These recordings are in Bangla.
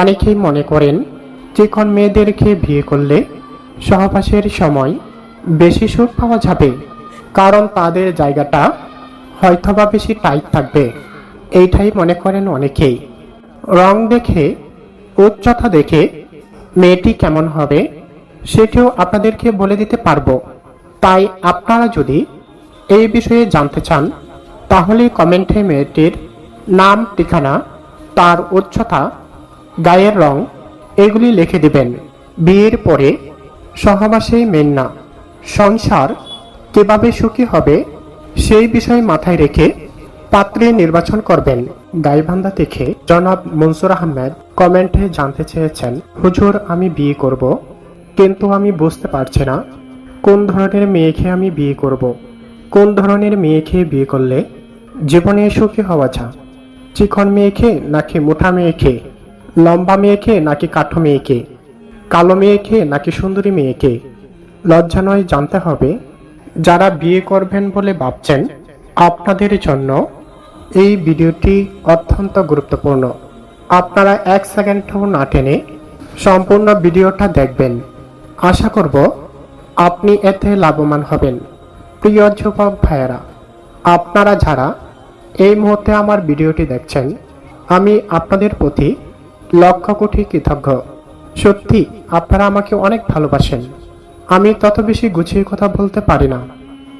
অনেকেই মনে করেন যে চিকন মেয়েদেরকে বিয়ে করলে সহবাসের সময় বেশি সুখ পাওয়া যাবে, কারণ তাদের জায়গাটা হয়তোবা বেশি টাইট থাকবে। এইটাই মনে করেন অনেকেই। রং দেখে, উচ্চতা দেখে মেয়েটি কেমন হবে, সেটিও আপনাদেরকে বলে দিতে পারব। তাই আপনারা যদি এই বিষয়ে জানতে চান, তাহলে কমেন্টে মেয়েটির নাম, ঠিকানা, তার উচ্চতা গায়ের রং, এগুলি লিখে দিবেন, বিয়ের পরে সহবাসে মেন না সংসার কীভাবে সুখী হবে সেই বিষয় মাথায় রেখে পাত্রে নির্বাচন করবেন। গাইবান্ধা থেকে জনাব মনসুর আহমেদ কমেন্টে জানতে চেয়েছেন, হুজুর, আমি বিয়ে করব, কিন্তু আমি বুঝতে পারছি না কোন ধরনের মেয়েকে আমি বিয়ে করব। কোন ধরনের মেয়েকে বিয়ে করলে জীবনে সুখী হওয়া যায়? চিকন মেয়েকে নাকি মোটা মেয়েকে? লম্বা মেয়েকে নাকি কাঠো মেয়েকে? কালো মেয়েকে নাকি সুন্দরী মেয়েকে? লজ্জা নয় জানতে হবে, যারা বিয়ে করবেন বলে ভাবছেন আপনাদের জন্য এই ভিডিওটি অত্যন্ত গুরুত্বপূর্ণ। আপনারা এক সেকেন্ডও না টেনে সম্পূর্ণ ভিডিওটা দেখবেন। আশা করব আপনি এতে লাভবান হবেন। প্রিয় যুবক ভাইয়েরা, আপনারা যারা এই মুহূর্তে আমার ভিডিওটি দেখছেন, আমি আপনাদের প্রতি লক্ষ কোটি কৃতজ্ঞ। সত্যি, আপনারা আমাকে অনেক ভালোবাসেন। আমি তত বেশি গুছিয়ে কথা বলতে পারি না।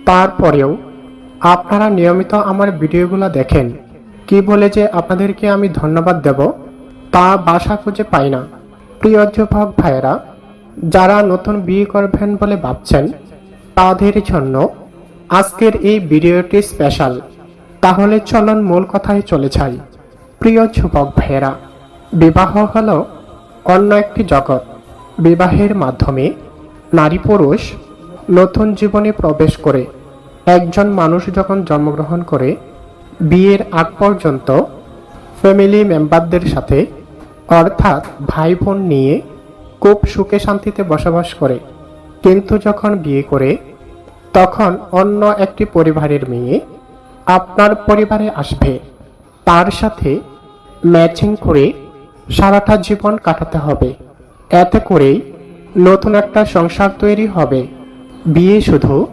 তারপরেও, আপনারা নিয়মিত আমার ভিডিওগুলো দেখেন। কি বলে যে আপনাদেরকে আমি ধন্যবাদ দেব, তা বাসা খুঁজে পাই না। প্রিয় যুবক ভাইয়েরা, যারা নতুন বিয়ে করবেন বলে ভাবছেন, তাদের জন্য আজকের এই ভিডিওটি স্পেশাল। তাহলে চলন মূল কথায় চলে যাই। প্রিয় যুবক ভাইয়েরা বিবাহ হল অন্য একটি জগৎ। বিবাহের মাধ্যমে নারী পুরুষ নতুন জীবনে প্রবেশ করে। একজন মানুষ যখন জন্মগ্রহণ করে, বিয়ের আগ পর্যন্ত ফ্যামিলি মেম্বারদের সাথে, অর্থাৎ ভাই বোন নিয়ে খুব সুখে শান্তিতে বসবাস করে। কিন্তু যখন বিয়ে করে, তখন অন্য একটি পরিবারের মেয়ে আপনার পরিবারে আসবে। তার সাথে ম্যাচিং করে সারাটা জীবন কাটাতে হবে। এতে করেই নতুন একটা সংসার তৈরি হবে। বিয়ে শুধু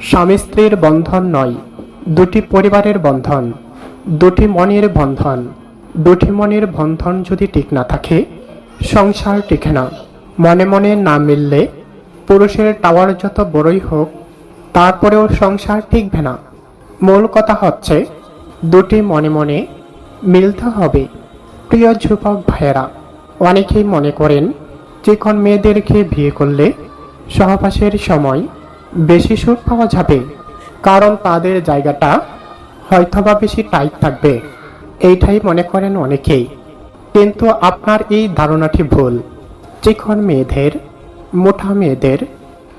স্বামী স্ত্রীর বন্ধন নয়, দুটি পরিবারের বন্ধন, দুটি মনের বন্ধন, দুটি মনের বন্ধন যদি ঠিক না থাকে, সংসার টিকে না। মনে মনে না মিললে পুরুষের টাওয়ার যত বড়ই হোক, তারপরেও সংসার টিকবে না। মূল কথা হচ্ছে, দুটি মনে মনে মিলতে হবে। প্রিয় যুবক ভাইয়েরা, অনেকেই মনে করেন যে চিকন মেয়েদেরকে বিয়ে করলে সহবাসের সময় বেশি সুখ পাওয়া যাবে, কারণ তাদের জায়গাটা হয়তোবা বেশি টাইট থাকবে, এইটাই মনে করেন অনেকেই। কিন্তু আপনার এই ধারণাটি ভুল। চিকন মেয়েদের, মোটা মেয়েদের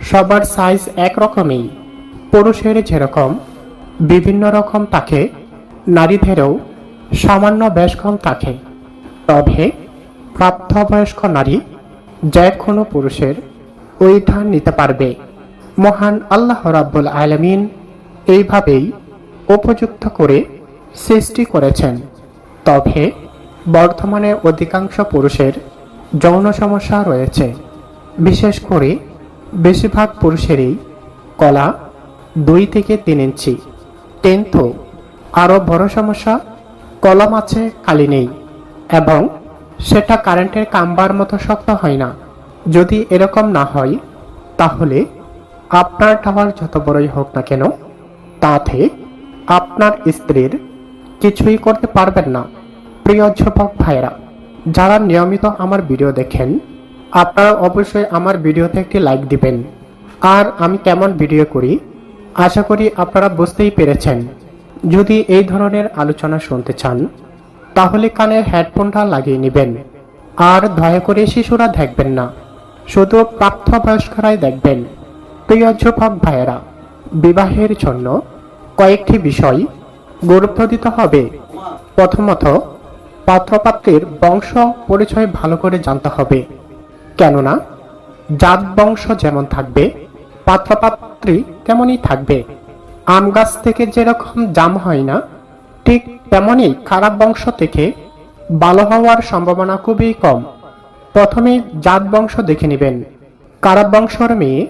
সবার সাইজ একরকমই, পুরুষের যেরকম, বিভিন্ন রকম থাকে, নারীদেরও সামান্য বেশ কম থাকে। তবে প্রাপ্তবয়স্ক নারী যে কোনো পুরুষের ওইটা নিতে পারবে। মহান আল্লাহ রাব্বুল আলমিন এইভাবেই উপযুক্ত করে সৃষ্টি করেছেন। তবে বর্তমানে অধিকাংশ পুরুষের যৌন সমস্যা রয়েছে। বিশেষ করে বেশিরভাগ পুরুষেরই কলা দুই থেকে তিন ইঞ্চি, কিন্তু আরও বড় সমস্যা কলম আছে, কালি নেই। এবং সেটা কারেন্টের কাম্বার মতো শক্ত হয় না। যদি এরকম না হয়, তাহলে আপনার টাওয়ার যত বড়ই হোক না কেন, তাতে আপনার স্ত্রীর কিছুই করতে পারবেন না। প্রিয় যুবক ভাইরা যারা নিয়মিত আমার ভিডিও দেখেন, আপনারা অবশ্যই আমার ভিডিওতে একটি লাইক দিবেন। আর আমি কেমন ভিডিও করি, আশা করি আপনারা বুঝতেই পেরেছেন। যদি এই ধরনের আলোচনা শুনতে চান তাহলে কানের হেডফোনটা লাগিয়ে নেবেন। আর দয়া করে শিশুরা দেখবেন না, শুধু প্রাপ্তবয়স্করাই দেখবেন। প্রিয় যুবক ভাইয়েরা, বিবাহের জন্য কয়েকটি বিষয় গুরুত্ব দিতে হবে। প্রথমত, পাত্রপাত্রের বংশ পরিচয় ভালো করে জানতে হবে। কেননা, জাত বংশ যেমন থাকবে, পাত্রপাত্রী তেমনই থাকবে। আম গাছ থেকে যেরকম জাম হয় না, ঠিক তেমনই খারাপ বংশ থেকে ভালো হওয়ার সম্ভাবনা খুবই কম। প্রথমে জাত বংশ দেখে নেবেন। খারাপ বংশর মেয়ে,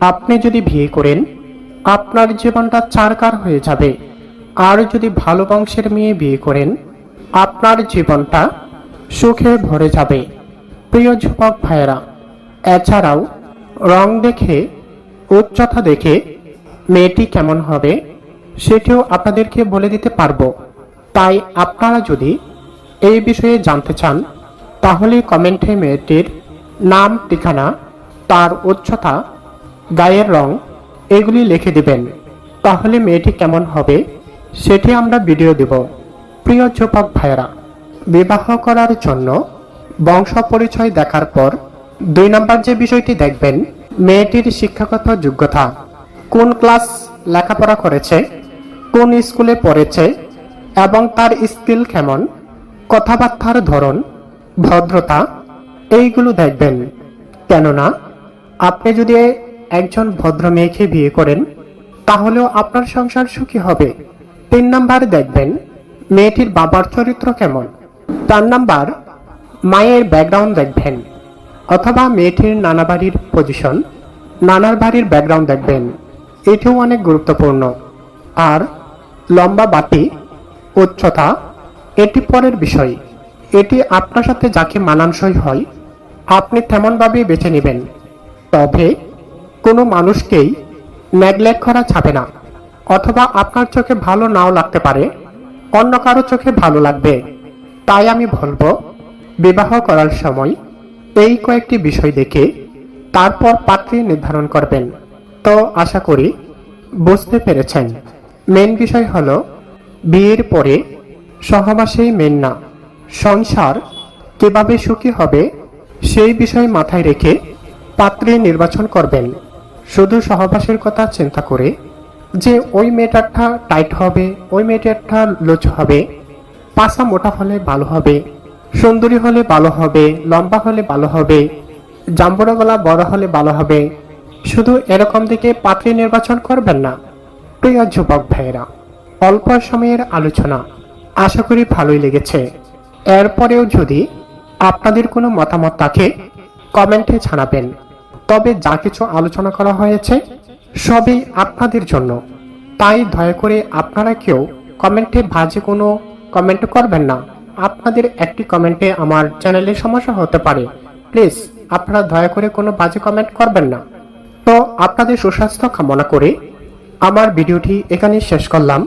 আপনি যদি বিয়ে করেন, আপনার জীবনটা চারকার হয়ে যাবে। আর যদি ভালো বংশের মেয়ে বিয়ে করেন, আপনার জীবনটা সুখে ভরে যাবে। প্রিয় যুবক ভাইয়েরা, এছাড়াও রং দেখে, উচ্চতা দেখে মেয়েটি কেমন হবে, সেটিও আপনাদেরকে বলে দিতে পারব। তাই আপনারা যদি এই বিষয়ে জানতে চান, তাহলে কমেন্টে মেয়েটির নাম, ঠিকানা, তার উচ্চতা, গায়ের রং এগুলি লিখে দিবেন। তাহলে মেয়েটি কেমন হবে সেটি আমরা ভিডিও দেব। প্রিয় যুবক ভাইয়েরা, বিবাহ করার জন্য বংশ পরিচয় দেখার পর দুই নম্বর যে বিষয়টি দেখবেন, মেয়েটির শিক্ষাগত যোগ্যতা, কোন ক্লাস লেখাপড়া করেছে, কোন স্কুলে পড়েছে এবং তার স্কিল কেমন, কথাবার্তার ধরন, ভদ্রতা, এইগুলো দেখবেন। কেননা, আপনি যদি একজন ভদ্র মেয়েকে বিয়ে করেন, তাহলেও আপনার সংসার সুখী হবে। তিন নাম্বার দেখবেন, মেয়েটির বাবার চরিত্র কেমন। চার নাম্বার, মায়ের ব্যাকগ্রাউন্ড দেখবেন, অথবা মেয়েটির নানা বাড়ির পজিশন নানার বাড়ির ব্যাকগ্রাউন্ড দেখবেন। এটিও অনেক গুরুত্বপূর্ণ। আর লম্বা বাটি উচ্চতা, এটি পরের বিষয়। এটি আপনার সাথে যাকে মানানসই হয়, আপনি তেমনভাবেই বেছে নেবেন। তবে, কোনো মানুষকেই নেগলেক্ট করা যাবে না, অথবা আপনার চোখে ভালো নাও লাগতে পারে, অন্য কারও চোখে ভালো লাগবে। তাই আমি বলব, বিবাহ করার সময় এই কয়েকটি বিষয় দেখে তারপর পাত্রী নির্ধারণ করবেন। তো আশা করি বুঝতে পেরেছেন। মেন বিষয় হলো বিয়ের পরে সহবাসেই মেন না। সংসার কীভাবে সুখী হবে সেই বিষয় মাথায় রেখে পাত্রে নির্বাচন করবেন। শুধু সহবাসের কথা চিন্তা করে যে ওই মেয়েটারটা টাইট হবে, ওই মেয়েটারটা লুচ হবে, পাশা মোটা হলে ভালো হবে, সুন্দরী হলে ভালো হবে, লম্বা হলে ভালো হবে জাম্বুরা গলা বড় হলে ভালো হবে, শুধু এরকম দিকে পাত্রী নির্বাচন করবেন না। প্রিয় যুবক ভাইয়েরা অল্প সময়ের আলোচনা। আশা করি ভালোই লেগেছে। এরপরেও যদি আপনাদের কোনো মতামত থাকে, কমেন্টে জানাবেন। তবে যা কিছু আলোচনা করা হয়েছে, সবই আপনাদের জন্য। তাই দয়া করে আপনারা কেউ কমেন্টে বাজে কোনো কমেন্ট করবেন না। আপনাদের একটি কমেন্টে আমার চ্যানেলে সমস্যা হতে পারে। প্লিজ, আপনারা দয়া করে কোনো বাজে কমেন্ট করবেন না। তো আপনাদের সুস্বাস্থ্য কামনা করে আমার ভিডিওটি এখানে শেষ করলাম।